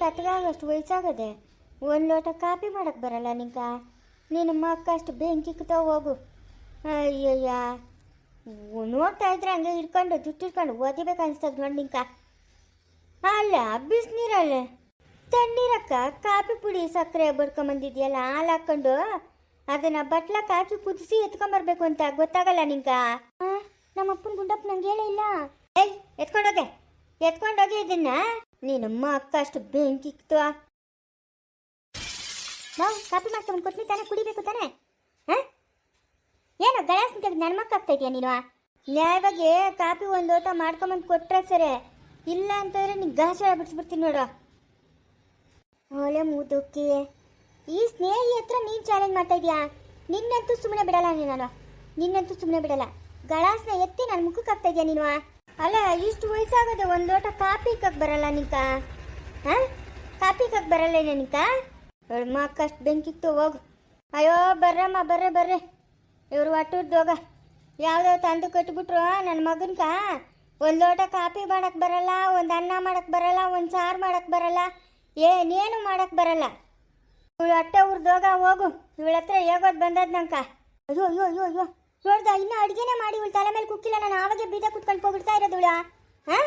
ಕತ್ಗಾಗಷ್ಟು ವಯಸ್ಸಾಗದೆ ಒಂದು ಲೋಟ ಕಾಪಿ ಮಾಡಕ್ಕೆ ಬರಲ್ಲ ನಿಂಗ? ನಿನ್ನ ಮಕ್ಕಷ್ಟು ಬೆಂಕಿ ಇಕ್ತಾವ ಹೋಗು. ಅಯ್ಯಯ್ಯ. ನೋಡ್ತಾ ಇದ್ರೆ ಹಂಗೆ ಹಿಡ್ಕೊಂಡು ಹಿಡ್ಕೊಂಡು ಓದಿಬೇಕು ಅನಿಸ್ತದೆ ನೋಡಿ ನಿಂಕ ಅಲ್ಲ ಬಿಸಿನೀರಲ್ಲೇ ತಣ್ಣೀರಕ್ಕ ಕಾಫಿ ಪುಡಿ ಸಕ್ಕರೆ ಬಡ್ಕೊಂಬಂದಿದ್ಯಲ್ಲ, ಹಾಲು ಹಾಕ್ಕೊಂಡು ಅದನ್ನ ಬಟ್ಲ ಹಾಕಿ ಕುದಿಸಿ ಎತ್ಕೊಂಬರ್ಬೇಕು ಅಂತ ಗೊತ್ತಾಗಲ್ಲ ನಿಂಕ ನಮ್ಮ ಅಪ್ಪನ ಗುಂಡಪ್ಪ ನಂಗೆ ಹೇಳೇ ಇಲ್ಲ. ಏಯ್ ಎತ್ಕೊಂಡೋಗೆ ಎತ್ಕೊಂಡೋಗಿ ಇದನ್ನ. ನೀನಮ್ಮ ಅಕ್ಕ ಅಷ್ಟು ಬೆಂಕಿಕ್ತು ನಾವು ಕಾಫಿ ಮಾಡ್ಕೊಂಡು ಕೊಟ್ನಿ ತಾನೇ ಕುಡಿಬೇಕು ತಾನೆ? ಹಾ? ಏನು ತೆಗೆದು ನನ್ನ ಮಕ್ಕ ಆಗ್ತಾ ಇದೆಯಾ ನೀನು? ನ್ಯಾಯವಾಗಿ ಕಾಪಿ ಒಂದು ಓಟ ಮಾಡ್ಕೊಂಬಂದು ಕೊಟ್ಟರೆ ಸರಿ. ಇಲ್ಲ ಅಂತಂದ್ರೆ ನೀನು ಗಾಸ ಬಿಡಿಸ್ಬಿಡ್ತೀನಿ ನೋಡು. ಓಲೆ ಮುದುಕಿ, ಈ ಸ್ನೇಹಿ ಹತ್ರ ನೀನು ಚಾಲೆಂಜ್ ಮಾಡ್ತಾ ಇದೀಯಾ? ನಿನ್ನಂತೂ ಸುಮ್ಮನೆ ಬಿಡಲ್ಲ ನೀನು. ನಾನು ನಿನ್ನಂತೂ ಸುಮ್ಮನೆ ಬಿಡಲ್ಲ. ಗಳಾಸ್ನ ಎತ್ತಿ ನನ್ನ ಮುಖಕ್ಕೆ ಹಾಕ್ತಾ ಇದೆಯಾ ನೀನು? ಅಲ್ಲ, ಇಷ್ಟು ವಯಸ್ಸಾಗದೆ ಒಂದು ಲೋಟ ಕಾಪಿ ಕಕ್ ಬರಲ್ಲ ನಿಕ? ಹಾಂ? ಕಾಪಿ ಕಕ್ ಬರಲ್ಲ ನಿಕ? ಮಕ್ಕ ಅಷ್ಟು ಬೆಂಕಿತ್ತು, ಹೋಗು. ಅಯ್ಯೋ, ಬರ್ರಮ್ಮ, ಬರ್ರೆ ಬರ್ರೆ. ಇವ್ರು ಹೋಗ. ಯಾವುದೋ ತಂದು ಕಟ್ಬಿಟ್ರು ನನ್ನ ಮಗನ್ಕ? ಒಂದು ಲೋಟ ಕಾಪಿ ಮಾಡಕ್ಕೆ ಬರಲ್ಲ, ಒಂದು ಅನ್ನ ಮಾಡಕ್ಕೆ ಬರಲ್ಲ, ಒಂದು ಸಾರು ಮಾಡಕ್ಕೆ ಬರಲ್ಲ, ಏನೇನು ಮಾಡಕ್ಕೆ ಬರಲ್ಲ. ಇವಳು ಹೊಟ್ಟೆ ಉರ್ದೋಗ ಹೋಗು. ಇವಳ ಹತ್ರ ಹೇಗೋದು ಬಂದದ್ ನಂಕ. ಅಯ್ಯೋ ಅಯ್ಯೋ ಅಯ್ಯೋ ಅಯ್ಯೋ. ನೋಡ್ದ ಇನ್ನು ಅಡುಗೆನೇ ಮಾಡಿ ಇವಳು ತಲೆ ಮೇಲೆ ಕುಕ್ಕಿಲ್ಲ, ನಾನು ಆವಾಗೆ ಬೀದ ಕುತ್ಕೊಂಡು ಹೋಗ್ಬಿಡ್ತಾ ಇರೋದು ಹಾ?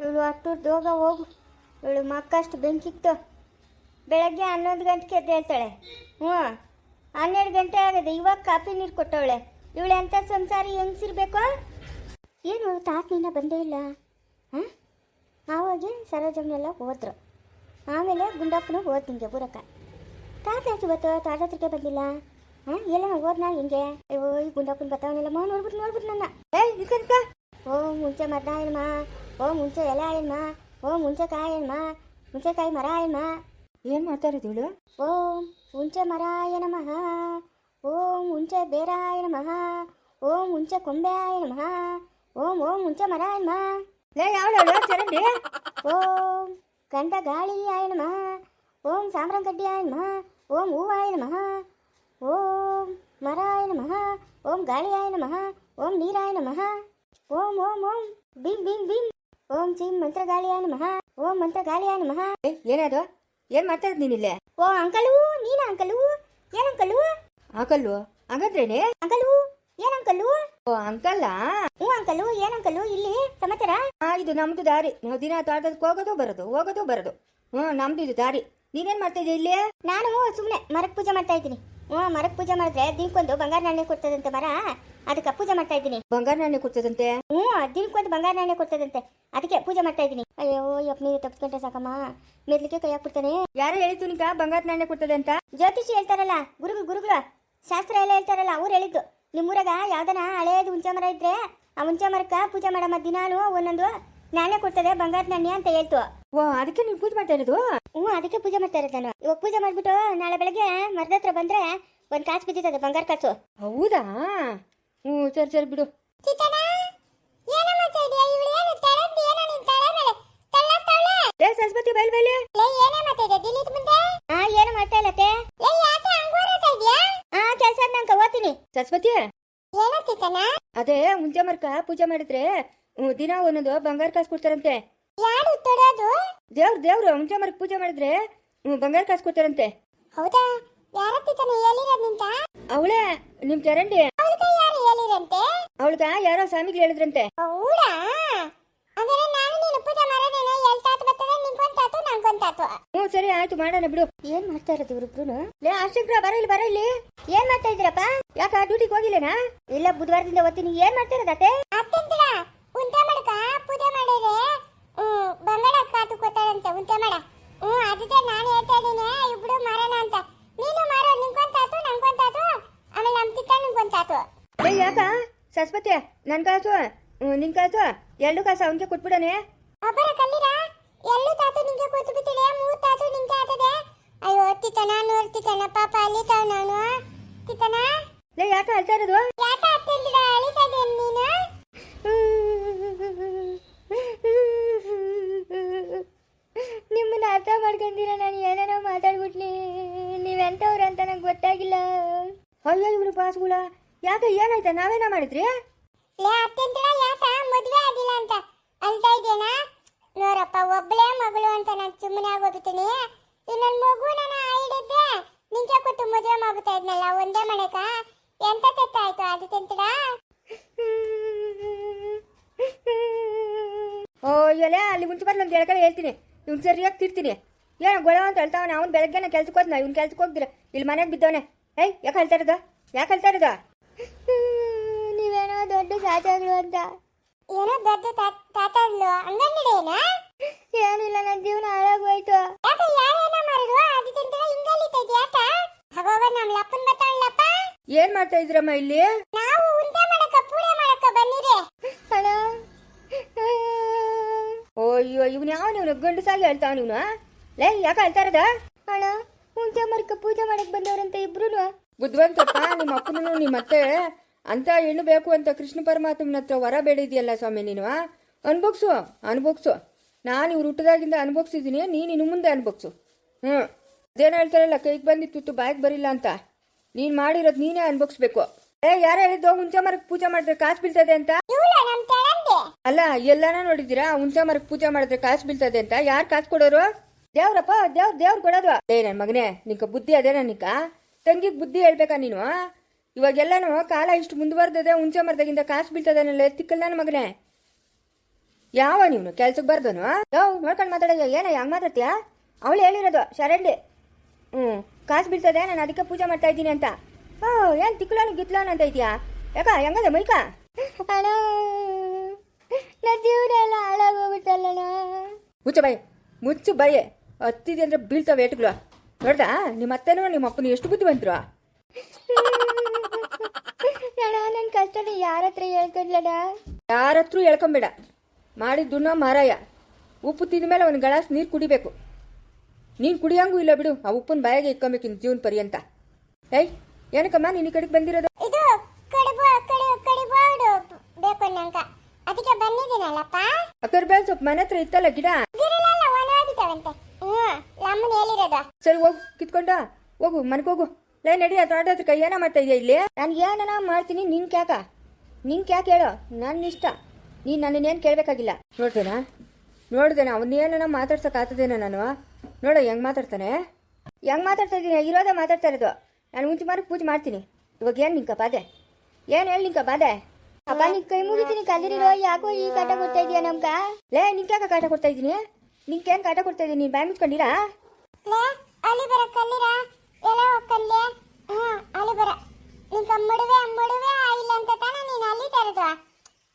ಇವಳು ಅಟ್ಟೂರ್ದು ಹೋಗ, ಹೋಗು. ಇವಳು ಮಕ್ಕಷ್ಟು ಬೆಂಕಿಕ್ತು ಬೆಳಗ್ಗೆ ಹನ್ನೊಂದು ಗಂಟೆಗೆ ಎದ್ದೇಳ್ತಾಳೆ ಹ್ಞೂ. ಹನ್ನೆರಡು ಗಂಟೆ ಆಗದೆ, ಇವಾಗ ಕಾಫಿ ನೀರು ಕೊಟ್ಟವಳೆ. ಇವಳು ಎಂಥ ಸಂಸಾರಿ ಹೆಂಗ್ಸಿರ್ಬೇಕು? ಏನು ತಾತನಿನ್ನ ಬಂದೇ ಇಲ್ಲ. ಹಾಂ ಆವಾಗೆ ಸರೋಜಮ್ಮನೆಲ್ಲ ಹೋದ್ರು. ಆಮೇಲೆ ಗುಂಡಪ್ಪನು ಹೋದ್ ನಿಂಗೆ ಬುರಕ ತಾತ ಯಾಕೆ ಇವತ್ತು ತಾತ ಹತ್ರಕ್ಕೆ ಬಂದಿಲ್ಲ? ಹಾಂ ಎಲ್ಲ ಹೋದ್ನಾ ಹಿಂಗೆ? ಅಯ್ಯೋ ಈ ಗುಂಡಪ್ಪನ ಬರ್ತಾವನಿಲ್ಲ ಮಾ ನೋಡ್ಬಿಟ್ಟು ನೋಡ್ಬಿಟ್ಟು ನನ್ನ. ಏಯ್ ಇದಕ್ಕ ಓ ಮುಂಚೆ ಮದ್ದ ಆಯಣ್ಮ ಓ ಮುಂಚೆ ಎಲೆ ಆಯಣ್ಮ ಓ ಮುಂಚೆ ಕಾಯಿ ಅಣ್ಣ ಮುಂಚೆ ಕಾಯಿ ಮರ ಆಯಣ್ಮ ಏನು ಮಾತಾಡೋದು ಇವಳು? ಓಂ ಮುಂಚೆ ಮರಾಯ ನಮಃ ಓಂ ಮುಂಚೆ ಬೇರಾಯ ನಮಃ ಓಂ ಮುಂಚೆ ಕೊಂಬೆಯಾಯ ನಮಃ ಓಂ ಓಂ ಮುಂಚೆ ಮರ ಲೇ ಯಾವಳು ಚರಂಡಿ? ಓಂ ಗಂಡ ಗಾಳಿಯಾಯ ನಮಃ. ಓಂ ಸಾಮ್ರಂಗಡ್ಡಿಯಾಯ ನಮಃ. ಓಂ ಹೂವಾಯ ನಮಃ. ಓಂ ಮರಾಯ ನಮಃ. ಓಂ ಗಾಳಿಯಾಯ ನಮಃ. ಓಂ ನೀರಾಯ ನಮಃ. ಓಂ ಓಂ ಓಂ. ಬಿಂ ಬಿಂ ಬಿಂ ಓಂ ಚೀಂ ಮಂತ್ರಗಾಳಿಯಾಯ ನಮಃ. ಓಂ ಮಂತ್ರಗಾಳಿಯಾಯ ನಮಃ. ಏ ಏನದು ಏನು ಮಾತಾಡೋದು ನೀನಿಲ್ಲೇ ಓ ಅಂಕಲು ನೀನ ಅಂಕಲು ಏನ್ ಅಂಕಲು ಅಂಕಲು ಹಾಗಾದ್ರೇನೆ? ಅಂಕಲು ಏನ್ ಅಂಕಲು ಓ ಅಂಕಲ್ಲ? ಹ್ಞೂ ಅಂಕಲು ಏನ್ ಅಂಕಲು ಇಲ್ಲಿ? ಸಮಾಚಾರ? ಆ ಇದು ನಮ್ದು ದಾರಿ. ನಾವು ದಿನ ತೋಟದಕ್ಕೆ ಹೋಗೋದು ಬರೋದು ಹೋಗೋದು ಬರೋದು. ಹ್ಞೂ ನಮ್ದು ಇದು ದಾರಿ. ನೀನೇನ್ ಮಾಡ್ತಾ ಇದೀಯ ಇಲ್ಲಿ? ನಾನು ಸುಮ್ಮನೆ ಮರಕ್ ಪೂಜೆ ಮಾಡ್ತಾ ಇದ್ದೀನಿ. ಹ್ಮ್ ಮರಕ್ ಪೂಜೆ ಮಾಡಿದ್ರೆ ದಿನಕ್ಕೊಂದು ಬಂಗಾರ ನಾಣ್ಯ ಕೊಡ್ತದಂತೆ ಮರ. ಅದಕ್ಕೆ ಪೂಜೆ ಮಾಡ್ತಾ ಇದ್ದೀನಿ. ಬಂಗಾರ ನಾಣ್ಯ ಕೊಡ್ತದಂತೆ? ಹ್ಞೂ ದಿನಕ್ಕೊಂದು ಬಂಗಾರ ನಾಣ್ಯ ಕೊಡ್ತದಂತೆ. ಅದಕ್ಕೆ ಪೂಜೆ ಮಾಡ್ತಾ ಇದ್ದೀನಿ. ಅಯ್ಯೋ ಯಪ್ಪ ನೀರು ತಪ್ಪಿಸ್ಕೊಂಡ್ರೆ ಸಾಕಮ್ಮ. ಮೆದ್ಲಿಕ್ಕೆ ಕೈ ಹಾಕ್ಬಿಡ್ತಾನೆ. ಯಾರು ಹೇಳಿತು ನಿಕ ಬಂಗಾರ ನಾಣ್ಯ ಕೊಡ್ತದೆ ಅಂತ? ಜ್ಯೋತಿಷಿ ಹೇಳ್ತಾರಲ್ಲ ಗುರುಗಳು ಗುರುಗಳು. ಶಾಸ್ತ್ರ ಎಲ್ಲ ಹೇಳ್ತಾರಲ್ಲ ಅವ್ರು ಹೇಳಿದ್ದು. ನಿಮ್ಮೂರಾಗ ಯಾವ್ದನ ಹಳೇದು ಹುಂಚೆ ಮರ ಇದ್ರೆ ಆ ಹುಂಚೆ ಮರಕ್ಕ ಪೂಜೆ ಮಾಡಮ್ಮ ದಿನಾನು ಒಂದೊಂದು ನಾಣ್ಯ ಕೊಡ್ತದೆ ಬಂಗಾರ ನಾಣ್ಯ ಅಂತ ಹೇಳ್ತು. ಓ ಅದಕ್ಕೆ ನೀವು ಪೂಜೆ ಮಾಡ್ತಾ ಇರೋದು? ಹ್ಞೂ ಅದಕ್ಕೆ ಪೂಜೆ ಮಾಡ್ತಾ ಇರೋದು ನಾನು. ಇವಾಗ ಪೂಜೆ ಮಾಡ್ಬಿಟ್ಟು ನಾಳೆ ಬೆಳಗ್ಗೆ ಮರದ ಹತ್ರ ಬಂದ್ರೆ ಒಂದು ಕಾಸು ಬಿದ್ದಿದೆ ಬಂಗಾರ ಕಾಸು. ಹೌದಾ? ಹ್ಞೂ ಸರಿ ಸರಿ ಬಿಡು. ಸರಸ್ವತಿ ಬಯಲ್ ಬೈಲೆ ಹಾ ಏನು ಮಾಡ್ತಾ ಇಲ್ಲ ಅತ್ತೆ ಹಾ ಕೆಲಸ ನಂಗೆ ಓದ್ತೀನಿ ಸರಸ್ವತಿ ಅದೇ ಮರ್ಕ ಪೂಜೆ ಮಾಡಿದ್ರೆ? ದಿನ ಒಂದೊಂದು ಬಂಗಾರ ಕಾಸು ಕೊಡ್ತಾರಂತೆ. ಯಾರು ತೊಡೋದು? ದೇವ್ರು ದೇವ್ರು ಮುಂಚೆ ಮರ್ಕ್ ಪೂಜೆ ಮಾಡಿದ್ರೆ ಬಂಗಾರ ಕಾಸು ಕೊಡ್ತಾರಂತೆ. ಹೌದಾ? ಯಾರತ್ತಿತಾನೆ ಹೇಳಿರೋದು ನಿಂತ? ಅವಳೇ ನಿಮ್ ಚರಂಡಿ. ಅವಳಿಗೆ ಯಾರು ಹೇಳಿರಂತೆ? ಅವಳ್ಗ ಯಾರೋ ಸ್ವಾಮಿಗಳು ಹೇಳಿದ್ರಂತೆ. ಹೌದಾ ನಾನು ನೀನು ಪೂಜೆ ಮಾಡೋದೇನೋ ಎಲ್ತಾತು ಬರ್ತದೆ ನಿಂಗೊಂತಾತು ನಂಗೊಂತಾತು ಹ್ಞೂ ಸರಿ ಆಯ್ತು ಮಾಡೋಣ ಬಿಡು. ಏನ್ ಮಾಡ್ತಾ ಇರೋದು ಇವ್ರಿಬ್ರು ಲೇ ಅಷ್ಟಕ್ರ ಬರ ಇಲ್ಲಿ ಬರ ಇಲ್ಲಿ. ಏನ್ ಮಾಡ್ತಾ ಇದ್ದೀರಪ್ಪ? ಯಾಕ ಡ್ಯೂಟಿಗೆ ಹೋಗಿಲ್ಲೇನಾ? ಇಲ್ಲ ಬುಧವಾರದಿಂದ ಓದ್ತೀನಿ ಏನ್ ಮಾಡ್ತಾ ಇರೋದತ್ತೆ ಅತ್ತೆಂದ್ರ ಉಂಟೆ ಮಾಡಕ ಪೂಜೆ ಮಾಡಿದ್ರೆ? ಬಂಗಡ ಕಾತು ಕೊತ್ತಾರಂತೆ ಉಂಟೆ ಮಾಡ. ಹ್ಞೂ ಅದಕ್ಕೆ ನಾನು ಹೇಳ್ತಾ ಇದ್ದೀನಿ ಇಬ್ರು ಮಾರೋಣ ಅಂತ. ನೀನು ಮಾರೋ ನಿಂಗೊಂತಾತು ನಂಗೊಂತಾತು? ಆಮೇಲೆ ನಮ್ ತಿಕ್ಕ ನಿಂಗೊಂತಾತು. ಲೇ ಯಾಕ? ಸರಸ್ವತಿ ನನ್ ಕಾಸು ನಿನ್ ಕಾಸು? ಎರಡು ಕಾಸು ಅವನಿಗೆ ಕೊಟ್ಬಿಡನೆ ಒಬ್ಬರ ಕಲ್ಲಿರ? ಎಲ್ಲೂ ತಾತು ನಿಂಗೆ ಕೂತು ಬಿಟ್ಟಿದೆ ಮೂರು ತಾತು ನಿಂಗೆ ಆತದೆ ಅಯ್ಯೋ ತಿತನ ನೂರು ತಿತನ ಪಾಪ ಅಲ್ಲಿ ತಾವ್ ನಾನು. ತಿತನ? ಲೇ ಯಾಕ ಅಳ್ತಾ ಇರೋದು? ಯಾಕ ಅತ್ತೆಂದಿರ ಅಳಿತಾ ನೀನು? ನಿಮ್ಮನ್ನ ಅರ್ಥ ಮಾಡ್ಕೊಂಡಿರ ನಾನು ಏನೇನೋ ಮಾತಾಡ್ಬಿಟ್ನಿ. ನೀವೆಂಥವ್ರು ಅಂತ ನಂಗೆ ಗೊತ್ತಾಗಿಲ್ಲ. ಅಯ್ಯೋ ಇವನು ಪಾಸ್ಗುಳ. ಯಾಕೆ ಏನಾಯ್ತಾ? ನಾವೇನ ಮಾಡಿದ್ರಿ? ಲೇ ಅತ್ತೆಂತಳ ಯಾಕ? ಮದುವೆ ಆಗಿಲ್ಲ ಅಂತ. ಅಳ್ತಾ ಇದ್ದೇನಾ ನೋಡಪ್ಪ ಒಬ್ಬಳೇ ಮಗಳು ಅಂತ ನಾನು ಸುಮ್ಮನೆ ಆಗೋಗ್ಬಿಡ್ತೀನಿ ಇನ್ನೊಂದು ಮಗು ನಾನು ಹಿಡಿದ್ರೆ ನಿಂಗೆ ಕೊಟ್ಟು ಮದುವೆ ಮಾಡ್ಬಿಡ್ತಾ ಇದ್ನಲ್ಲ ಒಂದೇ ಮನೆಕ ಎಂತ ತೆತ್ತ ಆಯ್ತು ಅದು ತಿಂತೀರ? ಓ ಎಲೆ ಅಲ್ಲಿ ಮುಂಚೆ ಬಂದು ಒಂದು ಎಳ್ಕಡೆ ಹೇಳ್ತೀನಿ. ಇವ್ನು ಸರಿಯಾಗಿ ತಿರ್ತೀನಿ ಏನೋ ಗೊಳವ ಅಂತ ಹೇಳ್ತಾವನೆ ಅವ್ನು ಬೆಳಗ್ಗೆನ ಕೆಲ್ಸಕ್ಕೆ ಹೋದ್ನ ಇವ್ನು ಕೆಲ್ಸಕ್ಕೆ ಹೋಗ್ದಿರ. ಇಲ್ಲಿ ಮನೆಗೆ ಬಿದ್ದವನೆ. ಏಯ್ ಯಾಕೆ ಹೇಳ್ತಾ ಇರೋದು? ಯಾಕೆ ಹೇಳ್ತಾ ಇರೋದು? ನೀವೇನೋ ದೊಡ್ಡ ಸಾಚಾಗ್ಲು ಅಂತ. ಏನೋ ದೊಡ್ಡ ತಾತಾಗ್ಲು ಅಂಗನ್ನಡೇನ ಏನಿಲ್ಲ ನನ್ನ ಜೀವನ ಹಾಳಾಗೋಯ್ತು ಯಾಕೆ ಯಾರೇನ ಮಾಡಿದ್ರು ಅದು ತಿಂತಳ ಹಿಂಗಲಿತೈತಿ ಯಾಕ ಹಾಗೋಗ ನಮ್ಮ ಲಪ್ಪನ್ ಬತ್ತಾಳಪ್ಪ ಏನು ಮಾಡ್ತಾ ಇದ್ರಮ್ಮ ಇಲ್ಲಿ? ನಾವು ಉಂಡೆ ಮಾಡಕ ಪೂಡೆ ಮಾಡಕ ಬನ್ನಿರಿ ಅಣ್ಣ. ಅಯ್ಯೋ ಇವನು ಯಾವ ಇವನು ಗಂಡಸಾಗಿ ಹೇಳ್ತಾವ ಲೇ ಯಾಕೆ ಹೇಳ್ತಾ ಇರೋದ? ಅಣ್ಣ ಉಂಡೆ ಮರಕ ಪೂಜೆ ಮಾಡಕ್ ಬಂದವ್ರಂತ ಇಬ್ರು ಬುದ್ಧಿವಂತಪ್ಪ ನಿಮ್ಮ ಅಪ್ಪನೂ ನಿಮ್ಮ ಅತ್ತೆ. ಅಂತ ಹೆಣ್ಣು ಬೇಕು ಅಂತ ಕೃಷ್ಣ ಪರಮಾತ್ಮನ ಹತ್ರ ವರ ಬೇಡಿದೆಯಲ್ಲ ಸ್ವಾಮಿ ನೀನು ಅನ್ಭೋಗ್ಸು ಅನ್ಭೋಗ್ಸು. ನಾನು ಇವ್ರು ಹುಟ್ಟದಾಗಿಂದ ಅನ್ಭೋಗ್ಸಿದ್ದೀನಿ ನೀನು ಇನ್ನು ಮುಂದೆ ಅನ್ಭೋಗ್ಸು. ಹ್ಞೂ ಅದೇನು ಹೇಳ್ತಾರಲ್ಲ ಕೈಗೆ ಬಂದಿತ್ತು ಬಾಯಿಗೆ ಬರಿಲ್ಲ ಅಂತ. ನೀನು ಮಾಡಿರೋದು ನೀನೇ ಅನ್ಭೋಗ್ಸ್ಬೇಕು. ಏ ಯಾರು ಹೇಳಿದ್ದು ಹುಣಸೆ ಮರಕ್ಕೆ ಪೂಜೆ ಮಾಡಿದ್ರೆ ಕಾಸು ಬೀಳ್ತದೆ ಅಂತ? ಅಲ್ಲ ಎಲ್ಲಾನ ನೋಡಿದ್ದೀರಾ ಹುಂಚೆ ಮರಕ್ಕೆ ಪೂಜೆ ಮಾಡಿದ್ರೆ ಕಾಸು ಬೀಳ್ತದೆ ಅಂತ? ಯಾರು ಕಾಸು ಕೊಡೋರು? ದೇವ್ರಪ್ಪ ದೇವ್ರ ದೇವ್ರು ಕೊಡೋದು. ಏ ನನ್ನ ಮಗನೇ ನಿಂಕ ಬುದ್ಧಿ ಅದೇನ ನಿಂಕ ತಂಗಿಗೆ ಬುದ್ಧಿ ಹೇಳ್ಬೇಕಾ ನೀನು ಇವಾಗೆಲ್ಲನೂ ಕಾಲ ಇಷ್ಟು ಮುಂದುವರೆದದೆ ಹುಂಚೆ ಮರದಾಗಿಂದ ಕಾಸು ಬೀಳ್ತದನಲ್ಲ ತಿಕ್ಕಲ್ಲ ನನ್ನ ಮಗನೇ? ಯಾವ ನೀನು? ಕೆಲ್ಸಕ್ಕೆ ಬರ್ದನು? ಯಾವ ನೋಡ್ಕೊಂಡು ಮಾತಾಡೋದು ಏನ ಹಂಗೆ ಮಾತಾಡ್ತೀಯ? ಅವಳು ಹೇಳಿರೋದು ಶರಣ್ಲಿ ಹ್ಞೂ ಕಾಸು ಬೀಳ್ತದೆ ನಾನು ಅದಕ್ಕೆ ಪೂಜೆ ಮಾಡ್ತಾ ಇದ್ದೀನಿ ಅಂತ. ಓ ಏನು ತಿಕ್ಕಲೋನು ಗಿತ್ಲೋನು ಅಂತ ಇದೆಯಾ ಯಾಕ ಹೆಂಗದ ಮೈಕ? ಮುಚ್ಚು ಬಾಯಿ ಮುಚ್ಚು ಬಾಯಿ. ಹತ್ತಿದೆ ಅಂದ್ರೆ ಬೀಳ್ತಾವೆ ಏಟುಗಳು. ನೋಡ್ದಾ ನಿಮ್ಮ ಅತ್ತನೂ ನಿಮ್ಮ ಅಪ್ಪನು ಎಷ್ಟು ಬುದ್ಧಿ ಬುದ್ಧಿವಂತರು? ಅಣ್ಣ ನನ್ನ ಕಷ್ಟನ ಯಾರ ಹತ್ರ ಹೇಳ್ಕೊಂಡ್ಲಣ್ಣ? ಯಾರ ಹತ್ರ ಹೇಳ್ಕೊಂಬೇಡ. ಮಾಡಿದ್ದುನ್ನ ಮಾರಾಯ. ಉಪ್ಪು ತಿಂದ ಮೇಲೆ ಒಂದು ಗ್ಲಾಸ್ ನೀರು ಕುಡಿಬೇಕು. ನೀನು ಕುಡಿಯಂಗೂ ಇಲ್ಲ ಬಿಡು ಆ ಉಪ್ಪನ್ ಬಾಯಿಗೆ ಇಕ್ಕೊಂಬೇಕು ಇನ್ನು ಜೀವನ ಪರ್ಯಂತ. ಏಯ್ ಏನಕ್ಕಮ್ಮ ನೀನು ಈ ಕಡೆಗೆ ಬಂದಿರೋದು? ಇದು ಕಡುಬು ಕಡು ಕಡುಬಾಡು ಬೇಕು ನಂಗ ಅದಕ್ಕೆ ಬಂದಿದ್ದೀನಲ್ಲಪ್ಪ. ಅಕ್ಕರ್ ಬೇಲ್ ಸ್ವಲ್ಪ ಮನೆ ಹತ್ರ ಇತ್ತಲ್ಲ ಗಿಡ? ಗಿಡಲೆಲ್ಲ ಒಣಗಿದ್ದಾವಂತೆ ಹ್ಞೂ ನಮ್ಮನ್ನ ಹೇಳಿರೋದು. ಸರಿ ಹೋಗು ಕಿತ್ಕೊಂಡ ಹೋಗು ಮನೆಗೆ ಹೋಗು. ಲೈ ನಡಿ ಅದು ತೋಟದ ಕೈ ಏನ ಮಾಡ್ತಾ ಇದೆಯಾ ಇಲ್ಲಿ? ನಾನು ಏನನ ಮಾಡ್ತೀನಿ ನಿನ್ ಕ್ಯಾಕ? ನಿನ್ ಕ್ಯಾಕ ಹೇಳು ನನ್ನ ಇಷ್ಟ. ನೀನು ನನ್ನನ್ನೇನು ಕೇಳಬೇಕಾಗಿಲ್ಲ. ನೋಡ್ದೇನಾ ನೋಡ್ದೇನಾ ಅವನ್ನೇನ ಮಾತಾಡ್ಸಕ್ ಆತದೇನ ನಾನು? ನೋಡು ಹೆಂಗ್ ಮಾತಾಡ್ತಾನೆ? ಹೆಂಗ್ ಮಾತಾಡ್ತಾ ಇದ್ದೀನಿ ಇರೋದೇ ಮಾತಾಡ್ತಾ ಇರೋದು. ನಾನು ಮುಂಚೆ ಮಾರು ಪೂಜೆ ಮಾಡ್ತೀನಿ. ಇವಾಗ ಏನು ನಿಂಕ ಬಾಧೆ? ಏನು ಹೇಳಿ ನಿಂಕ ಬಾಧೆ? ಅಪ್ಪ ನಿನ್ ಕೈ ಮುಗಿತೀನಿ ಕಲ್ದಿರೋ ಯಾಕೋ ಈ ಕಾಟ ಕೊಡ್ತಾ ಇದೀಯ ನಮ್ಗ? ಲೇ ನಿಂಕ್ಯಾಕ ಕಾಟ ಕೊಡ್ತಾ ಇದ್ದೀನಿ ನಿಂಕೇನು ಕಾಟ ಕೊಡ್ತಾ ಇದ್ದೀನಿ ನೀನು ಬಾಯ್ ಮುಚ್ಕೊಂಡಿರಾ? ಲೇ ಅಲ್ಲಿ ಬರ ಕಲ್ಲಿರ? ಎಲ್ಲ ಕಲ್ಲೆ ಹಾ, ಅಲ್ಲಿ ಬರ. ನೀನ್ ಕಮ್ಮಡುವೆ ಅಮ್ಮಡುವೆ ಇಲ್ಲ ಅಂತ ತಾನೇ ನೀನು ಅಲ್ಲಿ ತರದು.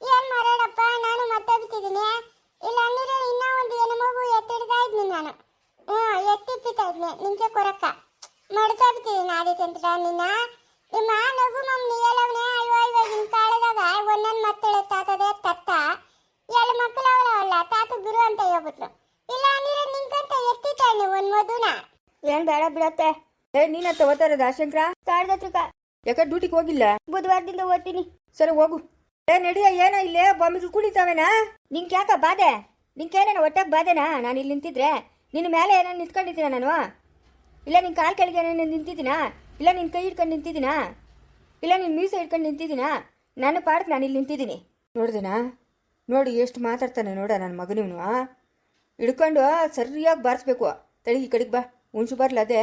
ಏನ್ ಮಾಡೋಣಪ್ಪ, ನಾನು ಮತ್ತೆ ಬಿಟ್ಟಿದ್ದೀನಿ ಇಲ್ಲ ಅಂದ್ರೆ ಇನ್ನ ಒಂದು ಹೆಣ್ಣು ಮಗು ಎತ್ತಿಡ್ತಾ ಇದ್ನಿ ನಾನು. ಹ್ಞೂ, ಎತ್ತಿಪ್ಪಿತಾ ಇದ್ನಿ. ನಿಂಗೆ ಕೊರಕ. ಮಡ್ತಾ ಬಿಟ್ಟಿದ್ದೀನಿ ಆದಿತ್ಯ ಅಂತ ನಿನ್ನ. ನಿಮ್ಮ ನಗು ಮಮ್ ನೀಲವನೇ ಅಯ್ಯೋ ಇವಾಗಿನ ಕಾಲದಾಗ ಒಂದೊಂದು ಮಕ್ಕಳು ತಾತದೆ ತತ್ತ. ಎಲ್ಲ ಮಕ್ಕಳು ಅವಳವಲ್ಲ ತಾತ ಗುರು ಅಂತ ಹೇಳ್ಬಿಟ್ರು ಇಲ್ಲ ಅಂದ್ರೆ ನಿಂಕಂತ ಎತ್ತಿಟ್ಟಾನೆ ಒಂದು ಮದುನ? ಏನ್ ಬೇಡ ಬಿಡತ್ತೆ. ಏ ನೀನ ತಗೋತಾರ ದಾಶಂಕರ ಕಾಡ್ದತ್ರಕ ಯಾಕೆ ಡ್ಯೂಟಿಗೆ ಹೋಗಿಲ್ಲ? ಬುಧವಾರದಿಂದ ಓದ್ತೀನಿ. ಸರಿ ಹೋಗು. ಏ ನಡಿಯ ಏನ ಇಲ್ಲೇ ಬೊಮ್ಮಿಗಳು ಕುಡಿತಾವೇನ ನಿಂಗೆ ಯಾಕ ಬಾಧೆ? ನಿಂಗೇನೇನು ಒಟ್ಟಾಗ ಬಾಧೆನಾ? ನಾನು ಇಲ್ಲಿ ನಿಂತಿದ್ರೆ? ನಿನ್ನ ಮೇಲೆ ಏನೋ ನಿಂತ್ಕೊಂಡಿದ್ದೀನ ನಾನು? ಇಲ್ಲ ನಿನ್ನ ಕಾಲು ಕೆಳಗೆ ಏನೇನು ನಿಂತಿದ್ದೀನಾ? ಇಲ್ಲ ನಿನ್ನ ಕೈ ಹಿಡ್ಕೊಂಡು ನಿಂತಿದ್ದೀನಾ? ಇಲ್ಲ ನಿನ್ನ ಮೀಸ ಹಿಡ್ಕೊಂಡು ನಿಂತಿದ್ದೀನಾ? ನನ್ನ ಪಾಡಕ್ಕೆ ನಾನು ಇಲ್ಲಿ ನಿಂತಿದ್ದೀನಿ. ನೋಡ್ದೇನಾ? ನೋಡಿ ಎಷ್ಟು ಮಾತಾಡ್ತಾನೆ ನೋಡ ನನ್ನ ಮಗನಿವನು ಹಿಡ್ಕೊಂಡು ಸರಿಯಾಗಿ ಬಾರಿಸ್ಬೇಕು. ತಡಿ ಈ ಕಡೆಗೆ ಬಾ. ಹುಣ್ಸು ಬರ್ಲ ಅದೇ?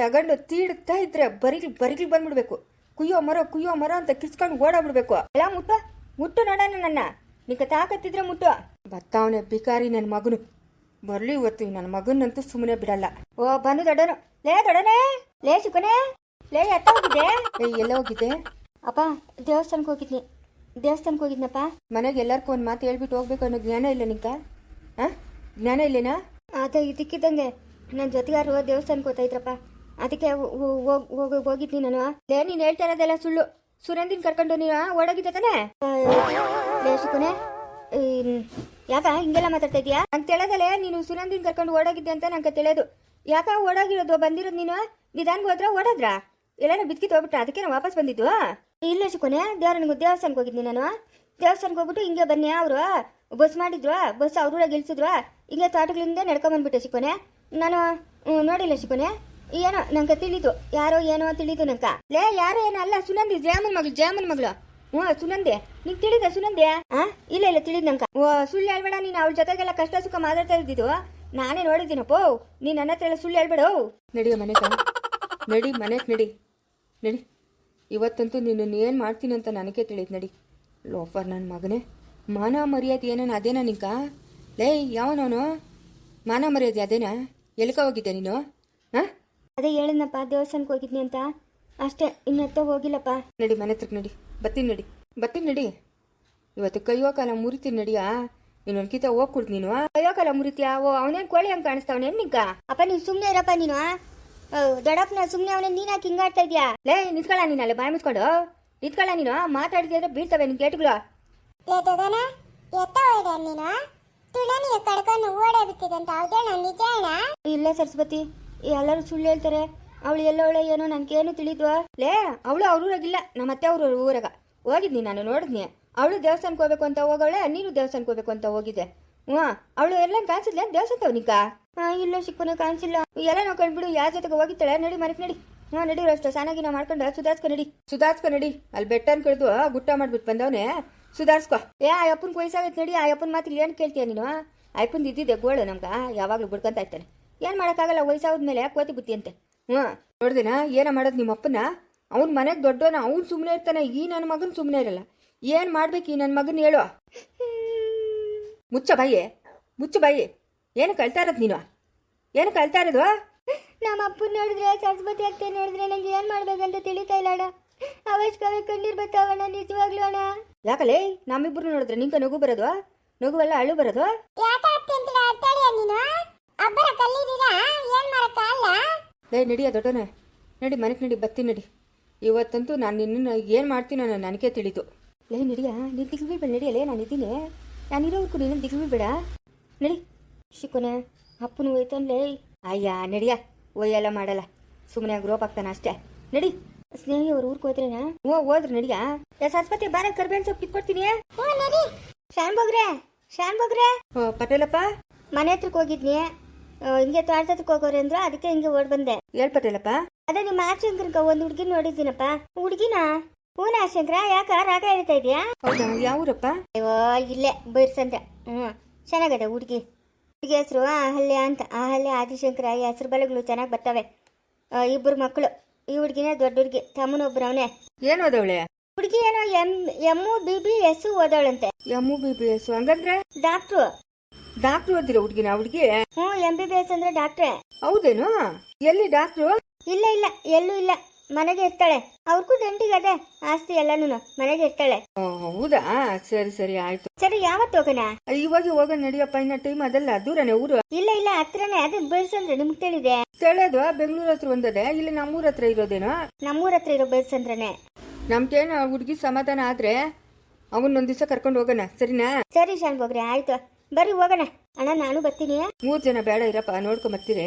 ತಗೊಂಡು ತೀಡ್ತಾ ಇದ್ರೆ ಬರಿಗ್ಲಿ ಬರಿಗ್ಲಿ ಬಂದ್ಬಿಡ್ಬೇಕು. ಕುಯ್ಯೋ ಮರ ಕುಯ್ಯೋ ಮರ ಅಂತ ಕಿಸ್ಕೊಂಡು ಓಡಾಡ್ಬಿಡ್ಬೇಕು. ಎಲ್ಲ ಮುಟ್ಟ ಮುಟ್ಟು ನೋಡೋಣ ನನ್ನ. ನಿಕ್ಕ ತಾಕತ್ತಿದ್ರೆ ಮುಟ್ಟು ಬತ್ತಾವನೆ ಬಿಕಾರಿ ನನ್ನ ಮಗನು. ಬರ್ಲಿ ಇವತ್ತು ನನ್ನ ಮಗನಂತೂ ಸುಮ್ಮನೆ ಬಿಡಲ್ಲ. ಓ, ಬಂದು ದೊಡ್ಡನು. ಲೇ ದೊಡನೆ ಲೇ, ಚಿಕ್ಕನೆ. ಲೇ, ಎತ್ತ ಹೋಗಿದ್ದೆ? ಏ, ಎಲ್ಲ ಹೋಗಿದ್ದೆ? ಅಪ್ಪ ದೇವಸ್ಥಾನಕ್ಕೆ ಹೋಗಿದ್ನಿ. ದೇವಸ್ಥಾನಕ್ಕೆ ಹೋಗಿದ್ನಪ್ಪ. ಮನೆಗೆ ಎಲ್ಲರಿಗೂ ಒಂದು ಮಾತು ಹೇಳ್ಬಿಟ್ಟು ಹೋಗ್ಬೇಕು ಅನ್ನೋ ಜ್ಞಾನ ಇಲ್ಲ ನಿಂಕ ಹಾಂ ಜ್ಞಾನ ಇಲ್ಲೇನಾ? ಆತ ಇದಕ್ಕಿದ್ದಂಗೆ ನನ್ನ ಜೊತೆಗಾರು ದೇವಸ್ಥಾನಕ್ಕೆ ಹೋಗ್ತಾ ಇದ್ರಪ್ಪ. ಅದಕ್ಕೆ ಹೋಗಿ ಹೋಗಿದ್ನಿ ನಾನು. ಲೇ ನೀನು ಹೇಳ್ತಾ ಇರೋದೆಲ್ಲ ಸುಳ್ಳು. ಸುರಂದಿನ್ ಕರ್ಕೊಂಡು ನೀನು ಓಡೋಗಿದ್ದೆ ತಾನೇ? ದೇಶಕ್ಕನೆ ಯಾಕ, ಹಿಂಗೆಲ್ಲ ಮಾತಾಡ್ತಾ ಇದೀಯಾ ನಂಗೆ ತಿಳಿದಲೆ ನೀನು ಸುರಂದಿನ್ ಕರ್ಕೊಂಡು ಓಡೋಗಿದ್ದೆ ಅಂತ ನಂಗೆ ತಿಳಿಯೋದು ಯಾಕ ಓಡೋಗಿರೋದು, ಬಂದಿರೋದು ನೀನು? ನಿಧಾನ್ಗೆ ಹೋದ್ರ ಓಡೋದ್ರ? ಎಲ್ಲಾರು ಬಿದ್ಕಿ ಹೋಗ್ಬಿಟ್ರ? ಅದಕ್ಕೆ ನಾವು ವಾಪಸ್ ಬಂದಿದ್ದು? ಇಲ್ಲ ಶಿಕೊನೆ ದೇವ್ರನಿಗೆ ದೇವಸ್ಥಾನಕ್ಕೆ ಹೋಗಿದ್ನಿ ನಾನು. ದೇವಸ್ಥಾನಕ್ಕೆ ಹೋಗ್ಬಿಟ್ಟು ಹಿಂಗೆ ಬನ್ನಿ, ಅವರು. ಬಸ್ ಮಾಡಿದ್ರು, ಬಸ್ ಅವ್ರೂರಾಗ ಇಳಿಸಿದ್ರು. ಹಿಂಗೆ ತೋಟಗಳಿಂದ ನಡ್ಕೊಂಬಂದ್ಬಿಟ್ಟೆ ಶಿಕೋನೆ ನಾನು ನೋಡಿಲ್ಲ ಶಿಕೊನೆ ಏನೋ ನಂಗೆ ತಿಳಿದು, ಯಾರೋ ಏನೋ ತಿಳಿದು ನಂಕ ಲೇ, ಯಾರೋ ಏನೋ ಅಲ್ಲ, ಸುನಂದಿ, ಜಾಮನ್ ಮಗಳು ಜಾಮನ್ ಮಗಳು. ಹ್ಞೂ, ಸುನಂದೆ. ನಿಂಗೆ ತಿಳಿದ ಸುನಂದೆ? ಆ? ಇಲ್ಲ ಇಲ್ಲ, ತಿಳಿದ್ ನಂಕ ಓ, ಸುಳ್ಳು ಹೇಳ್ಬೇಡ, ನೀನು ಅವಳ ಜೊತೆಗೆಲ್ಲ ಕಷ್ಟ ಸುಖ ಮಾತಾಡ್ತಾ ಇದ್ದಿದ್ದು. ನಾನೇ ನೋಡಿದ್ದೀನಪ್ಪ ನೀನು ನನ್ನ ಹತ್ರ ಸುಳ್ಳು ಹೇಳ್ಬೇಡ ನಡಿಯ ಮನೆಗೆ ನಡಿ ಮನೆಗೆ ನಡಿ. ನಡಿ. ಇವತ್ತಂತೂ ನಿನ್ನನ್ನು ಏನು ಮಾಡ್ತೀನಿ ಅಂತ ನನಗೆ ತಿಳಿದ್ ನಡಿ. ಲೋಫರ್ ನನ್ನ ಮಗನೇ. ಮಾನ ಮರ್ಯಾದೆ ಏನೇನು, ಅದೇನಾ ನಿಂಕ ಲೇ, ಯಾವನವನು? ಮಾನ ಮರ್ಯಾದೆ ಅದೇನಾ? ಎಲ್ಕ ಹೋಗಿದ್ದೆ ನೀನು? ಹಾಂ ಅದೇ ಹೇಳಿದ್ನಪ್ಪ ದೇವಸ್ಥಾನಕ್ಕೆ ಹೋಗಿದ್ನಿ ಅಂತ. ಅಷ್ಟೇ ಇನ್ನತ್ತ ಹೋಗಿಲ್ಲಪ್ಪ. ನಡಿ ಮನೆ ಹತ್ರಕ್ಕೆ ನಡಿ. ಬತ್ತೀನಿ ನಡಿ. ಬತ್ತೀನಿ ನಡಿ. ಇವತ್ತು ಕೈಯೋ ಕಾಲ ಮುರಿತೀನಿ ನಡಿಯಾ? ಇನ್ನೊಂದು ಕಿತ ಹೋಗಿ ಕೊಡ್ತು ನೀನು ಕೈಯೋ ಕಾಲ ಮುರಿತೀಯಾ? ಓ ಅವನೇನು ಕೋಳಿ ಹಂಗೆ ಕಾಣಿಸ್ತಾವನೇನು ನಿಂಕ ಅಪ್ಪ ನೀನು ಸುಮ್ಮನೆ ಇರಪ್ಪ ನೀನು ದೊಡ್ಡಪ್ಪನ ಸುಮ್ಮನೆ ಅವನೇ ನೀನು ಯಾಕೆ ಹಿಂಗಾಡ್ತಾ ಇದ್ಯಾ? ಲೇ ನಿಂತ್ಕೊಳ್ಳ ನೀನು ಅಲ್ಲೇ ಬಾಯಿ ಮುಚ್ಕೊಂಡು. ನಿಂತ್ಕೊಳ್ಳ ನೀನು ಮಾತಾಡಿದ್ರೆ ಅಂದ್ರೆ ಬೀಳ್ತವೆ ನಿನ್ ಗೇಟ್ಗಳು. ಎತ್ತದನ ಎತ್ತ ಹೋಯ್ದ ನೀನು ತುಳನಿಯ ಕಡ್ಕೊಂಡು ಇಲ್ಲ ಸರಸ್ವತಿ. ಎಲ್ಲರೂ ಸುಳ್ಳು ಹೇಳ್ತಾರೆ. ಅವಳು ಎಲ್ಲವಳೆ ಏನೋ ನನಗೇನು ತಿಳಿದ್ವಾ. ಲೇ ಅವಳು ಅವ್ರ ಊರಾಗಿಲ್ಲ. ನಮ್ಮ ಅತ್ತೆ ಅವ್ರ ಊರಾಗ. ಹೋಗಿದ್ನಿ ನಾನು ನೋಡಿದ್ನಿ. ಅವಳು ದೇವಸ್ಥಾನಕ್ಕೆ ಹೋಗ್ಬೇಕು ಅಂತ ಹೋಗವಳೆ ನೀನು ದೇವಸ್ಥಾನಕ್ಕೆ ಹೋಗ್ಬೇಕು ಅಂತ ಹೋಗಿದ್ದೆ. ಹ್ಞೂ ಅವಳು ಎಲ್ಲ ಕಾಣಿಸಿದ್ಲೆ? ದೇವಸ್ಥಾನಕ್ಕೆ ನಿಂಕ ಹಾಂ ಇಲ್ಲ ಸಿಕ್ಕುನ ಕಾಣಿಸಿಲ್ಲ. ಎಲ್ಲ ನೋಡ್ಕೊಂಡ್ಬಿಡು ಯಾರ ಜೊತೆಗೆ ಹೋಗಿತ್ತಾಳೆ ನಡಿ ಮನೆಗೆ ನಡಿ. ಹಾಂ ನಡಿ ಅಷ್ಟು ಸಾನಾಗಿ ನಾವು ಮಾಡ್ಕೊಂಡು ಸುಧಾರ್ಸ್ಕೊ ನಡಿ. ಸುಧಾರ್ಸ್ಕೊ ನಡಿ. ಅಲ್ಲಿ ಬೆಟ್ಟನ್ ಕಳೆದು ಗುಟ್ಟ ಮಾಡ್ಬಿಟ್ಟು ಬಂದವನೇ. ಸುಧಾರ್ಸ್ಕೊ. ಏ ಆ ಅಪ್ಪನ ವಯಸ್ಸಾಗೈತೆ ನಡಿ. ಆ ಅಪ್ಪನ ಮಾತಿಗೆ ಏನು ಕೇಳ್ತೀಯ ನೀನು? ಅಪ್ಪಂದು ಇದ್ದಿದ್ದೆ ಗೋಳು ನಮ್ಗೆ. ಯಾವಾಗಲೂ ಬಿಡ್ಕೊಂತ ಇರ್ತಾನೆ. ಏನು ಮಾಡೋಕ್ಕಾಗಲ್ಲ ವಯಸ್ಸಾದ್ಮೇಲೆ ಕೋತಿ ಬುತ್ತಿ ಅಂತೆ? ಹ್ಞೂ ನೋಡ್ದೇನಾ? ಏನ ಮಾಡೋದು ನಿಮ್ಮ ಅಪ್ಪನ? ಅವ್ನ ಮನೆಗೆ ದೊಡ್ಡವನ ಅವ್ನು ಸುಮ್ಮನೆ ಇರ್ತಾನೆ ಈ ನನ್ನ ಮಗನ ಸುಮ್ಮನೆ ಇರಲ್ಲ. ಏನು ಮಾಡ್ಬೇಕು ಈ ನನ್ನ ಮಗನ ಹೇಳು. ಮುಚ್ಚ ಬಾಯಿ ಮುಚ್ಚ ಬಾಯಿ. ಏನು ಕಳ್ತಾ ಇರೋದು ನೀನು? ಏನು ಕಳ್ತಾ ಇರೋದು? ನಮ್ಮ ಅಪ್ಪನ ನೋಡಿದ್ರೆ ಸರಸ್ವತಿ ಅತ್ತೆ ನೋಡಿದ್ರೆ ನಂಗೆ ಏನು ಮಾಡ್ಬೇಕಂತ ತಿಳಿತಾ ಇಲ್ಲ ಅಣ್ಣ. ಅವಶ್ಯಕವೇ ಕಣ್ಣೀರು ಬರ್ತಾವಣ್ಣ ನಿಜವಾಗ್ಲೂ ಅಣ್ಣ. ಯಾಕಲೇ? ನಮ್ಮಿಬ್ರು ನೋಡಿದ್ರೆ ನಿಂಗೆ ನಗು ಬರೋದು? ನಗುವೆಲ್ಲ ಅಳು ಬರೋದು? ಅಬ್ಬರ ಕಲ್ಲಿದ್ದೀರಾ ಏನ್ ಮಾಡಕ್ಕಾಗಲ್ಲ ಲೇ ನಡಿಯ ದೊಡ್ಡನೆ. ನಡಿ ಮನೆಗೆ ನಡಿ ಬತ್ತಿ ನಡಿ. ಇವತ್ತಂತೂ ನಾನು ನಿನ್ನ ಏನು ಮಾಡ್ತೀನಿ ನಾನು ನನಗೆ ತಿಳಿತು ಲೇ ನಡಿಯ ನೀನು ದಿಗ್ವಿ ಬೇಡ ನಡಿಯಲೇ ನಾನು ಇದ್ದೀನಿ. ನಾನು ಇರೋವರೆಗೂ ನೀನು ದಿಗ್ವಿ ಬೇಡ ನಡಿ. ಶಿಕೋನೆ ಅಪ್ಪನ ಹೋಯ್ತಾನ್ಲೇ ಅಯ್ಯ ನಡಿಯ ಒಯ್ಯಲ್ಲ ಮಾಡಲ್ಲ. ಸುಮ್ಮನೆ ಗ್ರೋಪ್ ಆಗ್ತಾನೆ ಅಷ್ಟೇ. ನಡಿ. ಸ್ನೇಹಿ ಅವ್ರ ಊರಿಗೆ ಹೋದ್ರೆ ಓ ಹೋದ್ರೆ ನಡಿಯ. ಯಾ ಸರಸ್ವತಿ ಬಾರ ಕರ್ಬೇನ್ ಸೊಪ್ಪು ಕಿತ್ಕೊಡ್ತೀನಿ. ಹ್ಞೂ ನಡಿ. ಶಾನ್ ಬಗ್ರೆ ಶಾನ್ ಬಗ್ರೆ ಓ ಪಟೇಲಪ್ಪ? ಮನೆ ಹತ್ರಕ್ಕೆ ಹೋಗಿದ್ನಿ. ಹಿಂಗೆ ತೋಟದಕ್ಕೆ ಹೋಗೋರು ಅಂದ್ರು ಅದಕ್ಕೆ ಹಿಂಗೆ ಓಡ್ ಬಂದೆ. ಹೇಳ್ ಪಟೇಲಪ್ಪ ಅದೇ ನಿಮ್ಮ ಆಶಂಕರ್ಗ ಒಂದು ಹುಡುಗಿ ನೋಡಿದ್ದೀನಪ್ಪ. ಹುಡುಗಿನ? ಹೂನ ಶಂಕರ ಯಾಕ ರಾಗ ಹೇಳ್ತಾ ಇದೀಯಾ? ಹೌದಾ ಯಾವೂರಪ್ಪ? ಅಯ್ಯೋ ಇಲ್ಲೇ ಬೈರ್ಸಂತೆ ಹ್ಞೂ ಚೆನ್ನಾಗದೆ ಹುಡುಗಿ. ಹುಡುಗಿ ಹೆಸರು ಅಹಲ್ಯ ಅಂತ. ಅಹಲ್ಯ ಆದಿಶಂಕರ ಈ ಹೆಸರು ಬಲಗಳು ಚೆನ್ನಾಗಿ ಬರ್ತವೆ. ಆ, ಇಬ್ರು ಮಕ್ಕಳು ಈ ಹುಡುಗಿನೇ ದೊಡ್ಡ ಹುಡುಗಿ. ತಮ್ಮನೊಬ್ರು ಅವನೇ. ಏನು ಓದವಳೆ? ಹುಡುಗಿ ಏನೋ M M B B S ಓದವಳಂತೆ. M B B S ಹಂಗಂದ್ರೆ? ಡಾಕ್ಟ್ರು. ಡಾಕ್ಟ್ರು ಓದಿರೋ ಹುಡುಗಿನ ಹುಡುಗಿ? ಹ್ಮ್ ಎಂ ಬಿ ಬಿ ಎಸ್ ಅಂದ್ರೆ ಡಾಕ್ಟ್ರೆ. ಹೌದೇನು? ಎಲ್ಲಿ ಡಾಕ್ಟ್ರು? ಇಲ್ಲ ಇಲ್ಲ ಎಲ್ಲೂ ಇಲ್ಲ. ಮನೆಗೆ ಇರ್ತಾಳೆ. ಅವ್ರಿಗೂ ಗಂಟಿಗೆ ಅದೇ ಆಸ್ತಿ ಎಲ್ಲಾನು ಮನೆಗೆ ಇರ್ತಾಳೆ. ಓ, ಹೌದಾ? ಸರಿ ಸರಿ ಆಯ್ತು. ಸರಿ ಯಾವತ್ತು ಹೋಗೋಣ? ಇವಾಗ ಹೋಗ ನಡಿಯಪ್ಪ ಇನ್ನ ಟೈಮ್ ಅದಲ್ಲ ದೂರನೇ ಊರು. ಇಲ್ಲ ಇಲ್ಲ ಹತ್ರನೇ ಅದೇ ಅಂದ್ರೆ ನಿಮ್ಗೆ ತಿಳಿದೆ. ಸ್ಥಳದು ಬೆಂಗಳೂರು ಹತ್ರ ಒಂದದೆ ಇಲ್ಲಿ ನಮ್ಮೂರ ಹತ್ರ ಇರೋದೇನೋ? ನಮ್ಮೂರ ಹತ್ರ ಇರೋ ಬೈರ್ಸಂದ್ರನೇ ನಮ್ಗೇನು ಹುಡುಗಿ ಸಮಾಧಾನ ಆದ್ರೆ ಅವನ್ನೊಂದ್ ದಿವಸ ಕರ್ಕೊಂಡು ಹೋಗೋಣ ಸರಿನಾ? ಸರಿ ಶಾನ್ ಹೋಗ್ರಿ ಆಯ್ತು. ಬರ್ರಿ ಹೋಗೋಣ. ಅಣ್ಣ ನಾನು ಬರ್ತೀನಿ. ಮೂರ್ ಜನ ಬೇಡ ಇರಪ್ಪ ನೋಡ್ಕೊಂಡ್ ಬರ್ತೀರಿ.